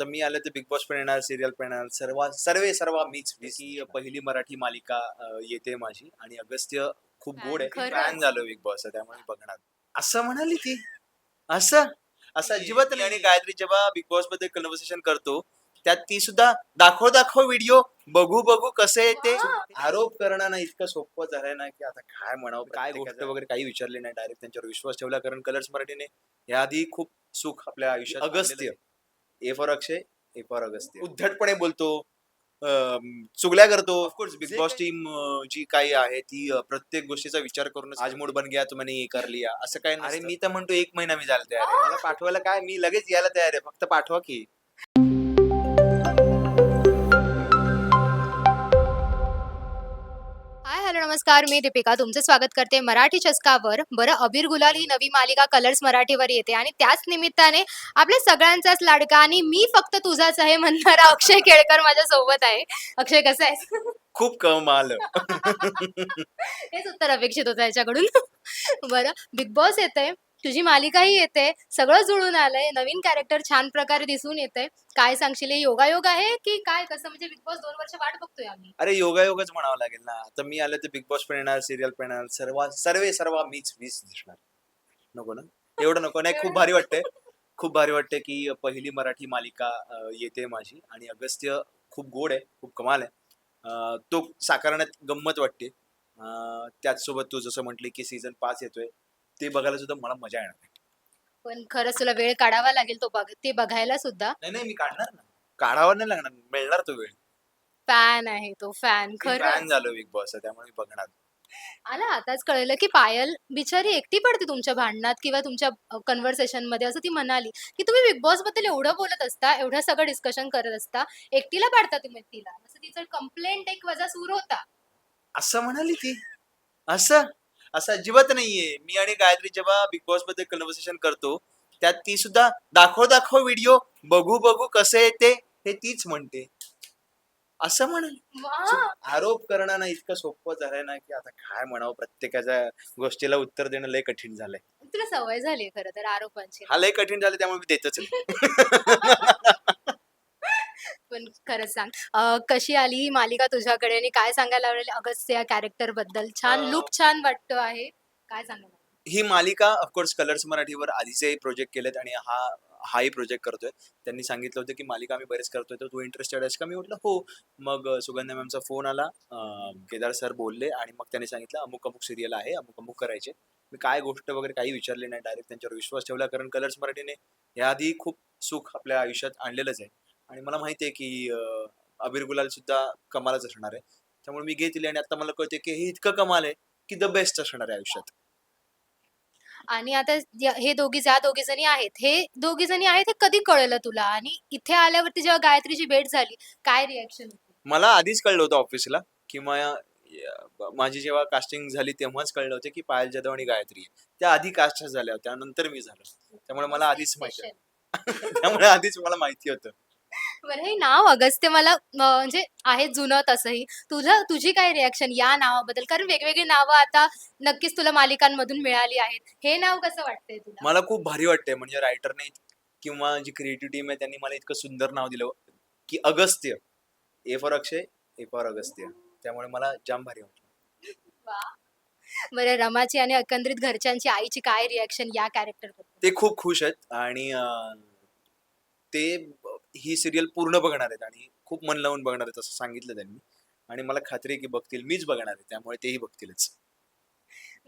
तर मी आलं तर बिग बॉस पण येणार सिरियल पण येणार. सर्व सर्वे सर्व मीच. की पहिली मराठी मालिका अं, येते माझी आणि अगस्त्य खूप गोड आहे. खरंच. फॅन झालो बिग बॉस त्यामुळे मी बघणार. असं म्हणाली ती. असं? असं अजिबात नाही आणि गायत्री जेव्हा बिग बॉसमध्ये कन्व्हर्सेशन करतो त्यात ती सुद्धा दाखव दाखव व्हिडिओ बघू बघू कसं आहे ते. आरोप करणं ना इतकं सोपं झालंय ना की आता काय म्हणावं काय गोष्ट वगैरे काही विचारली नाही. डायरेक्ट त्यांच्यावर विश्वास ठेवला. कारण कलर्स मराठीने याआधी खूप सुख आपल्या आयुष्यात Agastya. A for Akshay A for Agastya उद्धटपणे बोलतो अं, चुगल्या करतो. Of course Bigg Boss team जी काही आहे ती प्रत्येक गोष्टीचा विचार करून आज मूड बन गया तुम्ही ये कर लिया. असं काय नाही. अरे मी तर म्हणतो एक महिना मी जायला तयार आहे. मला पाठवायला काय? मी लगेच यायला तयार आहे. फक्त पाठवा की. हॅलो नमस्कार. मी दीपिका. तुमचं स्वागत करते मराठी चस्कावर. बरं अबीर गुलाल ही नवी मालिका कलर्स मराठीवर येते आणि त्याच निमित्ताने आपल्या सगळ्यांचाच लाडका आणि मी फक्त तुझाच आहे म्हणणारा अक्षय केळकर माझ्या सोबत आहे. अक्षय कसं आहे खूप कमाल. हेच उत्तर अपेक्षित होतं याच्याकडून. बरं बिग बॉस येते तुझी मालिकाही येते सगळं जुळून आलंय नवीन कॅरेक्टर छान प्रकारे दिसून येते काय सांगशील योगायोग आहे की काय? कसं? म्हणजे बिग बॉस दोन वर्ष वाट बघतोय आम्ही. अरे योगायोगच म्हणावं लागेल ना. आता मी आलं तर बिग बॉस पण येणार सिरियल पण येणार सर्व सर्वे सर्व मीच मीच दिसणार. नको ना? एवढं नको. नाही खूप भारी वाटतंय. खूप भारी वाटते की पहिली मराठी मालिका येते माझी. आणि अगस्त्य खूप गोड आहे खूप कमाल आहे. तो साकारण्यात गंमत वाटते. त्याचसोबत तू जसं म्हटली की सीझन पाच येतोय. ते बघायला सुद्धा मला मजा येणार. पण खरंच तुला वेळ काढावा लागेल तो बघ ते बघायला सुद्धा. नाही नाही मी काढणार ना. काढावा नाही लागणार मिळणार तो वेळ. फॅन आहे तो फॅन. फॅन खरं झालो बिग बॉस त्यामुळे मी बघणार. आला आताच कळलं की पायल बिचारी एकटी पडते तुमच्या भांडणात किंवा तुमच्या कन्व्हर्सेशनमध्ये. असं ती म्हणाली की तुम्ही बिग बॉसबद्दल एवढं बोलत असता एवढं सगळं डिस्कशन करत असता एकटीला पाडता तुम्ही तिला. असं तिचं कंप्लेंट एक वजा सूर होता. असं म्हणाली ती. असं? असं अजिबात नाहीये. मी आणि गायत्री जेव्हा बिग बॉसमध्ये कन्व्हर्सेशन करतो त्यात ती सुद्धा दाखव दाखव व्हिडिओ बघू बघू कसं आहे ते हे तीच म्हणते. असं म्हणाली! आरोप करणं ना इतकं सोपं झालंय ना की आता काय म्हणावं प्रत्येकाच्या गोष्टीला उत्तर देणं लय कठीण झालंय. तुला सवय झाली खरं तर आरोपांची. हा लय कठीण झालं त्यामुळे मी देतच नाही. पण खरंच सांग. अं, कशी आली ही मालिका तुझ्याकडे आणि काय सांगायला आवडेल अगस्त्य या कॅरेक्टरबद्दल? छान अं, लुक छान वाटतो आहे. काय सांगायला? ही मालिका ऑफकोर्स कलर्स मराठीवर आधीचे प्रोजेक्ट केलेत आणि हा हाही प्रोजेक्ट करतोय. त्यांनी सांगितलं होतं की मालिका आम्ही बरेच करतोय. तर तू इंटरेस्टेड आहेस का? मी म्हटलं हो. मग अं, सुगंधा मॅमचा फोन आला. अं, केदार सर बोलले आणि मग त्यांनी सांगितलं अमुक अमुक सिरियल आहे अमुक अमुक करायचे. मी काय गोष्ट वगैरे काही विचारली नाही. डायरेक्ट त्यांच्यावर विश्वास ठेवला. कारण कलर्स मराठीने याआधी खूप सुख आपल्या आयुष्यात आणलेलंच आहे. आणि मला माहिती आहे की अबीर गुलाल सुद्धा कमालच असणार आहे. त्यामुळे मी घेतली आणि आता मला कळते की हे इतकं कमाल आहे की द बेस्ट असणार आहे आयुष्यात. आणि आता हे दोघी ज्या दोघी जणी आहेत हे दोघी जणी आहेत हे कधी कळलं तुला? आणि इथे आल्यावरती जेव्हा गायत्रीची भेट झाली काय रिॲक्शन होती? मला आधीच कळलं होतं ऑफिसला किंवा या- माझी जेव्हा कास्टिंग झाली तेव्हाच कळलं होतं की पायल जाधव आणि गायत्री. त्या आधी कास्ट झाल्या होत्या नंतर मी झालो. त्यामुळे मला आधीच माहिती. त्यामुळे आधीच मला माहिती होतं. बरं हे नाव अगस्त्य मला अं, म्हणजे आहे जुनं तसंही. तुझं तुझी काय रिॲक्शन या नावाबद्दल? कारण वेगवेगळी नावं आता नक्कीच तुला मालिकांमधून मिळाली आहेत. हे नाव कसं वाटतंय तुला? मला खूप भारी वाटतंय म्हणजे रायटरने किंवा जी क्रिएटिव्ह टीम आहे त्यांनी मला इतकं सुंदर नाव दिलं. की Agastya. A for Akshay A for Agastya. त्यामुळे मला जाम भारी वाटलं. वा. बरं रमाची आणि एकंदरीत घरच्यांची आईची काय रिॲक्शन या कॅरेक्टर ते खूप खुश आहेत आणि अं, ते ही सिरियल पूर्ण बघणार आहेत आणि खूप मन लावून बघणार आहेत असं सांगितलं त्यांनी. आणि मला खात्री आहे की बघतील. मीच बघणार आहे त्यामुळे तेही बघतीलच.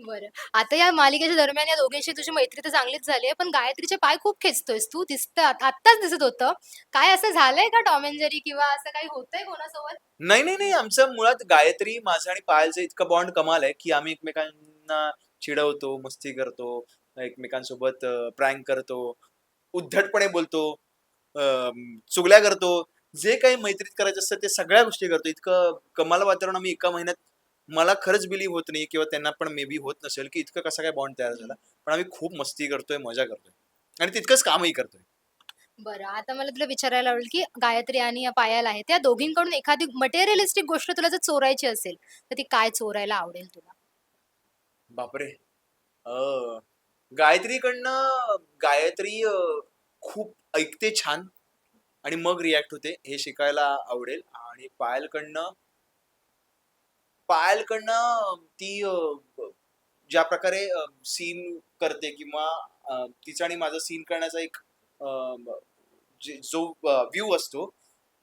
बरं. आता या मालिकेच्या दरम्यान या दोघींशी तुझी मैत्री तर चांगलीच झाली आहे पण गायत्रीचे पाय खूप खेचतोयस तू. दिसत आत्ताच दिसत होतं. काय असं झालंय का टॉम अँड जेरी किंवा असं काही होतंय कोणासोबत? नाही नाही नाही. आमचं मुळात गायत्री माझं आणि पायलचं इतकं बॉन्ड कमाल आहे की आम्ही एकमेकांना चिडवतो मस्ती करतो एकमेकांसोबत प्रँक करतो उद्धटपणे बोलतो. चुगल्या करतो जे काही मैत्रीत करायचं असतं ते सगळ्या गोष्टी करतो. इतकं कमाल वातावरण आम्ही एका महिन्यात मला खरंच बिलीव्ह होत नाही किंवा त्यांना पण मे बी होत नसेल की इतकं कसा काय बॉन्ड तयार झाला. पण आम्ही खूप मस्ती करतोय मजा करतोय. आणि तितकंच कामही करतोय. बरं आता मला तुला विचारायला आवडेल की गायत्री आणि या पायल आहेत त्या दोघींकडून एखादी मटेरियलिस्टिक गोष्ट तुला जर चोरायची असेल तर ती काय चोरायला आवडेल तुला? बापरे. अं, गायत्रीकडनं गायत्री खूप ऐकते छान आणि मग रिॲक्ट होते. हे शिकायला आवडेल. आणि पायलकडनं पायलकडनं ती ज्या प्रकारे सीन करते किंवा तिचा आणि माझा सीन करण्याचा एक जे- व्ह्यू असतो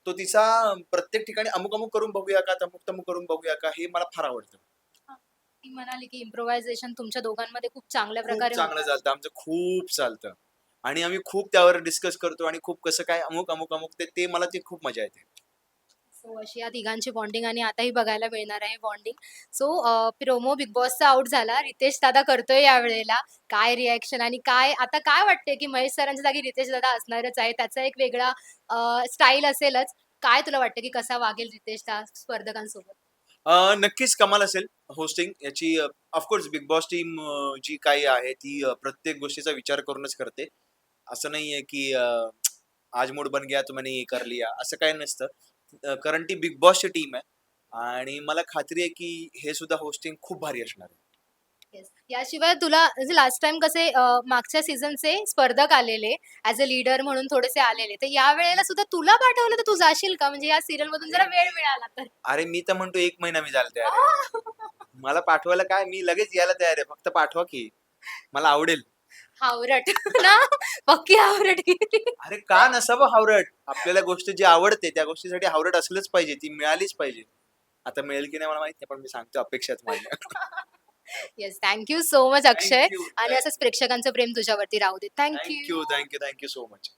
तो तिचा प्रत्येक ठिकाणी अमुक अमुक करून बघूया का तमुक तमुक करून बघूया का हे मला फार आवडतं. ती म्हणाली की इम्प्रोव्हायझेशन तुमच्या दोघांमध्ये खूप चांगल्या प्रकारे चांगलं. चालतं. आमचं खूप चालतं. आणि आम्ही खूप त्यावर डिस्कस करतो आणि खूप कसं काय अमुक अमुक अमुक ते ते मला ते खूप मजा येते. सो अशी या तिघांची बॉन्डिंग आणि आताही बघायला मिळणार आहे बॉन्डिंग सो प्रोमो बिग बॉसचा आउट झाला. रितेश दादा करतोय या वेळेला. काय रिॲक्शन आणि काय आता काय वाटते की महेश सरांच्या जागी रितेश दादा असणारच आहे. त्याचा एक वेगळा स्टाईल असेलच. काय तुला वाटतं की कसा वागेल रितेश त्या स्पर्धकांसोबत? नक्कीच कमाल असेल होस्टिंग याची of course Bigg Boss team जी काही आहे ती प्रत्येक गोष्टीचा विचार करूनच करते. असं नाहीये की अं, आज मूड बन गया तो मैंने ये कर लिया असं काही नसतं. ती बिग बॉसची टीम आहे आणि मला खात्री आहे की हे सुद्धा होस्टिंग खूप भारी असणार आहे. Yes. याशिवाय तुला लास्ट टाइम कसे अं, मागच्या सीझनचे स्पर्धक आलेले ऍज अ लीडर म्हणून थोडेसे आलेले तर या वेळेला सुद्धा तुला पाठवलं तर तू जाशील का? म्हणजे या सिरियल मधून जरा वेळ मिळाला तर. अरे मी तर म्हणतो एक महिना मी जायला तयार आहे. मला पाठवायला काय? मी लगेच यायला तयार आहे. फक्त पाठवा की. मला आवडेल. हावरट. ना? पक्की हावरट गेली. अरे का नसावं हावरट? आपल्याला गोष्ट जी आवडते त्या गोष्टीसाठी हावरट असलंच पाहिजे ती मिळालीच पाहिजे. आता मिळेल की नाही मला माहीत नाही पण मी सांगतो अपेक्षाच माझ्या yes thank you so much Akshay Thank you, आणि असंच प्रेक्षकांचं प्रेम तुझ्यावरती राहू दे. Thank you thank you thank you thank you so much